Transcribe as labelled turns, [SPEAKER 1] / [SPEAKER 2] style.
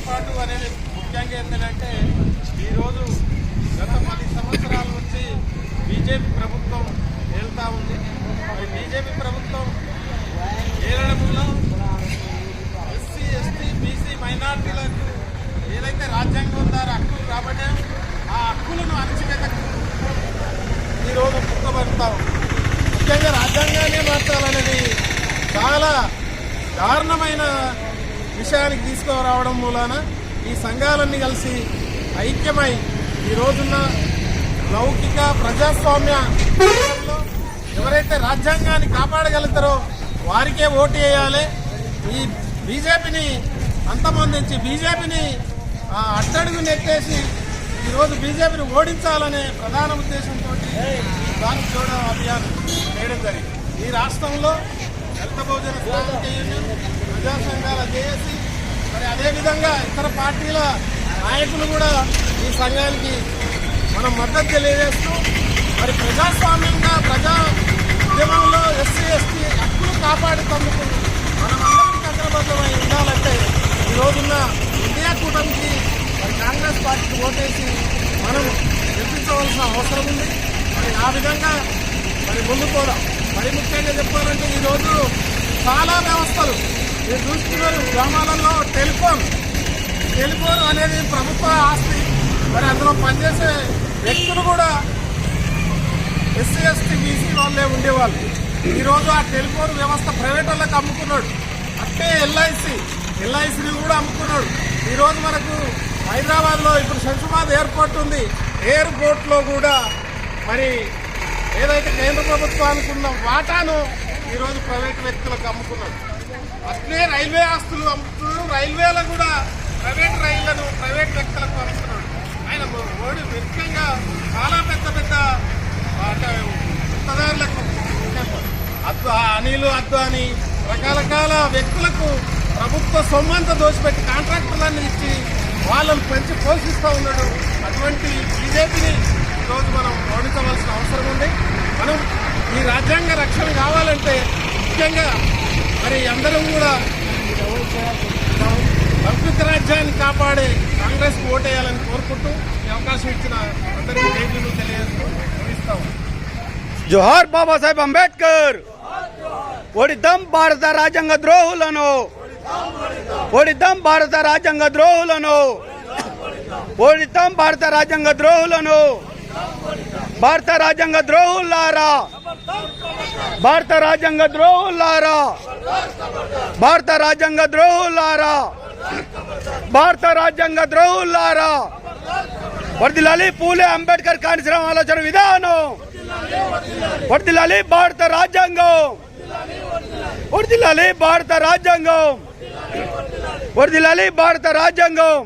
[SPEAKER 1] ఏర్పాటు అనేది ముఖ్యంగా ఏంటంటే ఈరోజు గత పది సంవత్సరాల నుంచి బీజేపీ ప్రభుత్వం వెళ్తూ ఉంది. మరి బీజేపీ ప్రభుత్వం ఏలడంలో ఎస్సీ ఎస్టీ బీసీ మైనార్టీలకు ఏదైతే రాజ్యాంగం ద్వారా హక్కులు రాబట్టే ఆ హక్కులను అణచివేతకు ఈరోజు పుట్టబడతాం ముఖ్యంగా రాజ్యాంగాన్ని మార్చాలనేది చాలా దారుణమైన విషయానికి తీసుకురావడం మూలాన ఈ సంఘాలన్నీ కలిసి ఐక్యమై ఈ రోజున్న లౌకిక ప్రజాస్వామ్య ఎవరైతే రాజ్యాంగాన్ని కాపాడగలుగుతారో వారికే ఓటు వేయాలి. ఈ బీజేపీని అంతమొందించి బీజేపీని అట్టడుగు నెట్టేసి ఈరోజు బీజేపీని ఓడించాలనే ప్రధాన ఉద్దేశంతో దాని చూడ అభియాన్ చేయడం జరిగింది. ఈ రాష్ట్రంలో దళిత బహుజన శ్రామిక యూనియన్ ప్రజా సంఘాల జేఏసీ మరి అదేవిధంగా ఇతర పార్టీల నాయకులు కూడా ఈ సంఘానికి మనం మద్దతు తెలియజేస్తూ మరి ప్రజాస్వామ్యంగా ప్రజా ఉద్యమంలో ఎస్సీ ఎస్టీ హక్కులు కాపాడుతందుకు మనమందరం కట్టబద్ధమై ఉండాలంటే ఈ రోజున్న ఇండియా కూటమికి మరి కాంగ్రెస్ పార్టీకి ఓటేసి మనం గెలిపించవలసిన అవసరం ఉంది. మరి ఆ విధంగా మరి ముందు కూడా మరి ముఖ్యంగా చెప్పాలంటే ఈ రోజు చాలా వ్యవస్థలు మీరు చూస్తున్నారు గ్రామాలలో టెలిఫోన్. టెలిఫోన్ అనేది ప్రభుత్వ ఆస్తి. మరి అందులో పనిచేసే వ్యక్తులు కూడా ఎస్సీ ఎస్టీ బీసీ వాళ్ళే ఉండేవాళ్ళు. ఈరోజు ఆ టెలిఫోన్ వ్యవస్థ ప్రైవేట్ వాళ్ళకి అమ్ముకున్నాడు. అట్టే ఎల్ఐసి. ఎల్ఐసిని కూడా అమ్ముకున్నాడు. ఈరోజు మనకు హైదరాబాద్లో ఇప్పుడు శంషాబాద్ ఎయిర్పోర్ట్ ఉంది. ఎయిర్పోర్ట్లో కూడా మరి ఏదైతే కేంద్ర ప్రభుత్వానికి ఉన్న వాటాను ఈరోజు ప్రైవేట్ వ్యక్తులకు అమ్ముకున్నాడు. అట్లే రైల్వే ఆస్తులు అమ్ముతున్నాడు రైల్వేలో కూడా ప్రైవేట్ రైళ్ళను ప్రైవేట్ వ్యక్తులకు అమ్ముతున్నాడు ఆయన ఓడి ముఖ్యంగా చాలా పెద్ద పెద్ద అంటే అద్వా అనిలు అద్వాని రకరకాల వ్యక్తులకు ప్రభుత్వ సొమ్మంతా దోచిపెట్టి కాంట్రాక్టర్లను ఇచ్చి వాళ్ళని పెంచి పోషిస్తూ ఉన్నాడు. అటువంటి బీజేపీని ఈరోజు మనం ఓడించవలసిన అవసరం ఉంది. మనం ఈ రాజ్యాంగ రక్షణ కావాలంటే ముఖ్యంగా మరి అందరం కూడా సంస్కృత రాజ్యాన్ని కాపాడే కాంగ్రెస్ ఓటేయాలని కోరుకుంటూ ఈ అవకాశం ఇచ్చిన అందరికీ జైలు తెలియజేస్తూ ముగిస్తాము
[SPEAKER 2] జోహార్ బాబాసాహెబ్ అంబేద్కర్ ఒడిద్దాం భారత రాజ్యాంగ ద్రోహులను ఒడిద్దాం భారత రాజ్యాంగ ద్రోహులను ఓడిద్దాం భారత రాజ్యాంగ ద్రోహులను భారత రాజ్యాంగ ద్రోహులారా భారత రాజ్యాంగ ద్రోహులారా భారత రాజ్యాంగ ద్రోహులారా భారత రాజ్యాంగ ద్రోహులారా వర్దిలాలి పూలే అంబేద్కర్ కానిశ్రమ ఆలోచన విధానం. వర్దిలాలి భారత రాజ్యాంగం. వర్దిలాలి భారత రాజ్యాంగం. వర్దిలాలి భారత రాజ్యాంగం.